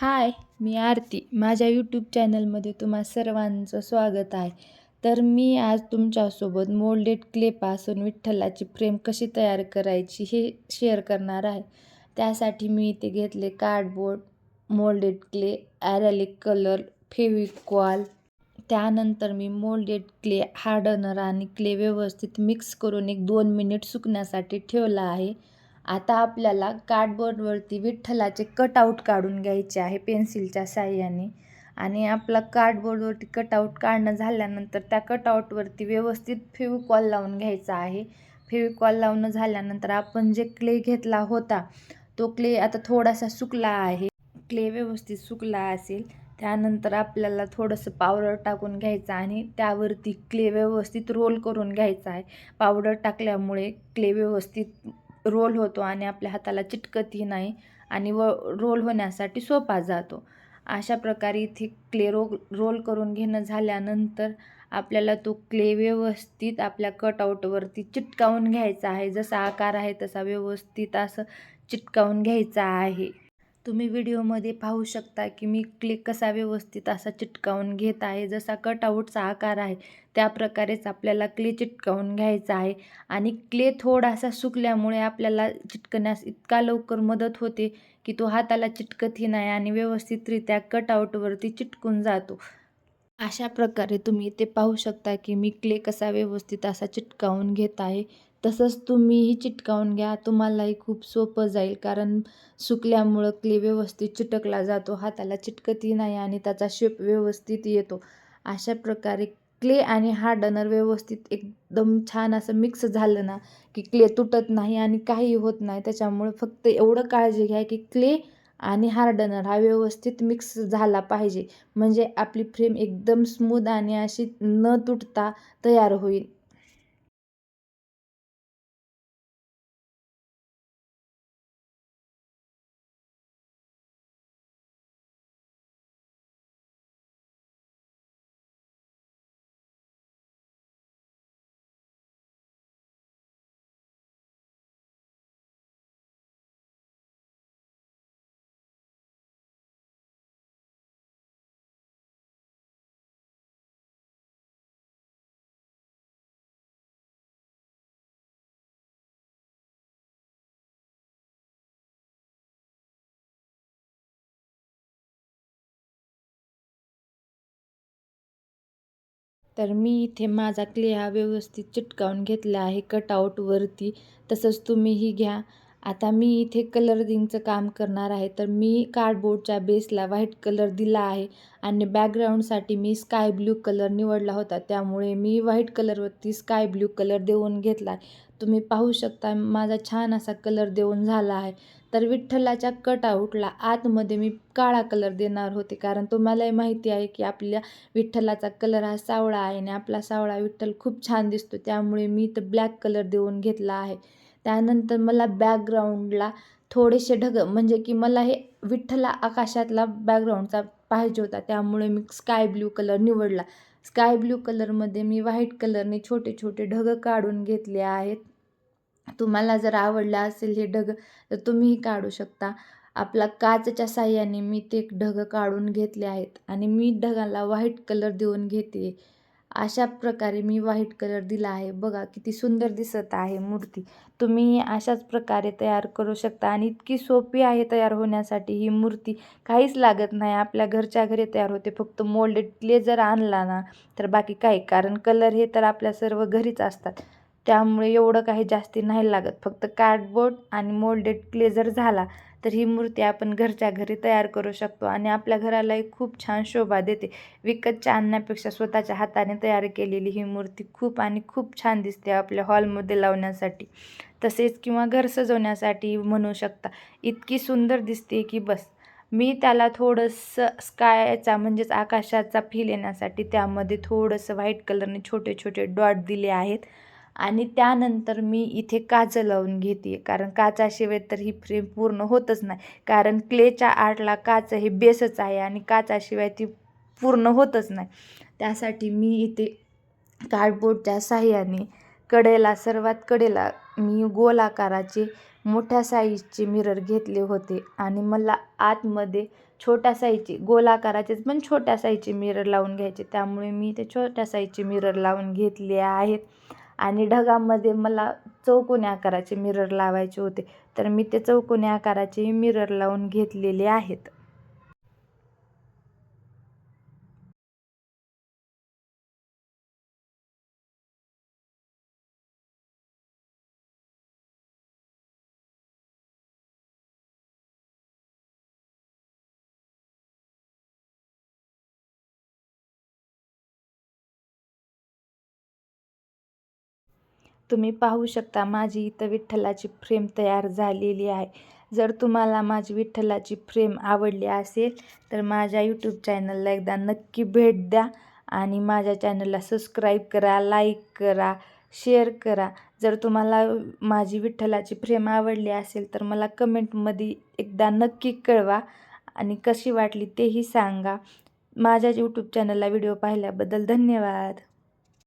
हाय मी आरती. माझ्या यूट्यूब चॅनलमध्ये तुम्हा सर्वांचं स्वागत आहे. तर मी आज तुमच्यासोबत मोल्डेड क्लेपासून विठ्ठलाची फ्रेम कशी तयार करायची हे शेअर करणार आहे. त्यासाठी मी इथे घेतले cardboard moulded clay acrylic colour Fevicol त्यानंतर मी मोल्डेड क्ले हार्डनर आणि क्ले व्यवस्थित मिक्स करून एक दोन मिनिट सुकण्यासाठी ठेवला आहे. आता आपल्याला कार्डबोर्डवरती विठ्ठलाचे कटआउट काढून घ्यायचे आहे पेन्सिलच्या साह्याने. आणि आपला कार्डबोर्डवरती कटआउट काढणं झाल्यानंतर त्या कटआउटवरती व्यवस्थित फेविकॉल लावून घ्यायचा आहे. फेविकॉल लावणं झाल्यानंतर आपण जे क्ले घेतला होता तो क्ले आता थोडासा सुकला आहे. क्ले व्यवस्थित सुकला असेल त्यानंतर आपल्याला थोडंसं पावडर टाकून घ्यायचं आणि त्यावरती क्ले व्यवस्थित रोल करून घ्यायचा आहे. पावडर टाकल्यामुळे क्ले व्यवस्थित रोल होतो आणि आपल्या हाताला चिटकतही नाही आणि व रोल होण्यासाठी सोपा जातो. अशा प्रकारे इथे क्ले रो रोल करून घेणं झाल्यानंतर आपल्याला तो क्ले व्यवस्थित आपल्या कटआउटवरती चिटकावून घ्यायचा आहे. जसा आकार आहे तसा व्यवस्थित असं चिटकावून घ्यायचा आहे. तुम्ही व्हिडिओमध्ये पाहू शकता की मी क्ले कसा व्यवस्थित असा चिटकावून घेत आहे जसा कटआउटचा आकार आहे त्या प्रकारेच आपल्याला क्ले चिटकावून घ्यायचा आहे. आणि क्ले थोडासा सुकल्यामुळे आपल्याला चिटकण्यास इतका लवकर मदत होते की तो हाताला चिटकतही नाही आणि व्यवस्थितरित्या कटआउटवरती चिटकून जातो. अशा प्रकारे तुम्ही ते पाहू शकता की मी क्ले कसा व्यवस्थित असा चिटकावून घेत आहे. तसंच तुम्हीही चिटकावून घ्या. तुम्हालाही खूप सोपं जाईल. कारण सुकल्यामुळं क्ले व्यवस्थित चिटकला जातो. हाताला चिटकतही नाही आणि त्याचा शेप व्यवस्थित येतो. अशा प्रकारे क्ले आणि हार्डनर व्यवस्थित एकदम छान असं मिक्स झालं ना की क्ले तुटत नाही आणि काही होत नाही. त्याच्यामुळे फक्त एवढं काळजी घ्या की क्ले आणि हार्डनर हा व्यवस्थित मिक्स झाला पाहिजे. म्हणजे आपली फ्रेम एकदम स्मूद आणि अशी न तुटता तयार होईल. तर मी इथे माझा क्ले हा व्यवस्थित चिटकावून घेतला आहे. कटआउटवरती तसंच तुम्हीही घ्या. आता मी इथे कलरिंगचं काम करणार आहे. तर मी कार्डबोर्डच्या बेसला व्हाईट कलर दिला आहे आणि बॅकग्राऊंडसाठी मी स्काय ब्ल्यू कलर निवडला होता. त्यामुळे मी व्हाईट कलरवरती स्काय ब्ल्यू कलर देऊन घेतला आहे. तुम्ही पाहू शकता माझा छान असा कलर देऊन झाला आहे. तर विठ्ठलाच्या कटआउटला आतमध्ये मी काळा कलर देणार होते. कारण तुम्हालाही माहिती आहे की आपल्या विठ्ठलाचा कलर हा सावळा आहे आणि आपला सावळा विठ्ठल खूप छान दिसतो. त्यामुळे मी तर ब्लॅक कलर देऊन घेतला आहे. त्यानंतर मला बॅकग्राऊंडला थोडेसे ढग म्हणजे की मला हे विठ्ठला आकाशातला बॅकग्राऊंडचा पाहिजे होता. त्यामुळे मी स्काय ब्ल्यू कलर निवडला. स्काय ब्ल्यू कलरमध्ये मी व्हाईट कलरने छोटे छोटे ढग काढून घेतले आहेत. तुम्हाला जर आवडलं असेल हे ढग तर तुम्हीही काढू शकता. आपला काचच्या साह्याने मी ते ढग काढून घेतले आहेत आणि मी ढगाला व्हाईट कलर देऊन घेते. अशा प्रकारे मी व्हाईट कलर दिला आहे. बघा किती सुंदर दिसत आहे मूर्ती. तुम्ही अशाच प्रकारे तयार करू शकता आणि इतकी सोपी आहे तयार होण्यासाठी ही मूर्ती. काहीच लागत नाही. आपल्या घरच्या घरी तयार होते. फक्त मोल्डेड क्ले जर आणला ना तर बाकी काही. कारण कलर हे तर आपल्या सर्व घरीच असतात. त्यामुळे एवढं काही जास्ती नाही लागत. फक्त कार्डबोर्ड आणि मोल्डेड क्ले जर झाला तर ही मूर्ती आपण घरच्या घरी तयार करू शकतो आणि आपल्या घरालाही खूप छान शोभा देते. विकतच्या आणण्यापेक्षा स्वतःच्या हाताने तयार केलेली ही मूर्ती खूप आणि खूप छान दिसते आपल्या हॉलमध्ये लावण्यासाठी. तसेच किंवा घर सजवण्यासाठी म्हणू शकता इतकी सुंदर दिसते की बस. मी त्याला थोडंसं स्कायचा म्हणजेच आकाशाचा फील येण्यासाठी त्यामध्ये थोडंसं व्हाईट कलरने छोटे छोटे डॉट दिले आहेत. आणि त्यानंतर मी इथे काच लावून घेते. कारण काचाशिवाय तर ही फ्रेम पूर्ण होतच नाही. कारण क्लेच्या आर्टला काच हे बेसच आहे आणि काचाशिवाय ती पूर्ण होतच नाही. त्यासाठी मी इथे कार्डबोर्डच्या साह्याने कडेला सर्वात कडेला मी गोल आकाराचे मोठ्या साईजचे मिरर घेतले होते. आणि मला आतमध्ये छोट्या साईजचे गोलाकाराचेच पण छोट्या साईजचे मिरर लावून घ्यायचे. त्यामुळे मी ते छोट्या साईजचे मिरर लावून घेतले आहेत. आणि ढगामध्ये मला चौकोनी आकाराचे मिरर लावायचे होते. तर मी ते चौकोनी आकाराचे मिरर लावून घेतलेले आहेत. तुम्ही पाहू शकता माझी इथं विठ्ठलाची फ्रेम तयार झालेली आहे. जर तुम्हाला माझी विठ्ठलाची फ्रेम आवडली असेल तर माझ्या यूट्यूब चॅनलला एकदा नक्की भेट द्या आणि माझ्या चॅनलला सबस्क्राईब करा लाईक करा शेअर करा. जर तुम्हाला माझी विठ्ठलाची फ्रेम आवडली असेल तर मला कमेंटमध्ये एकदा नक्की कळवा आणि कशी वाटली तेही सांगा. माझ्या यूट्यूब चॅनलला व्हिडिओ पाहिल्याबद्दल धन्यवाद.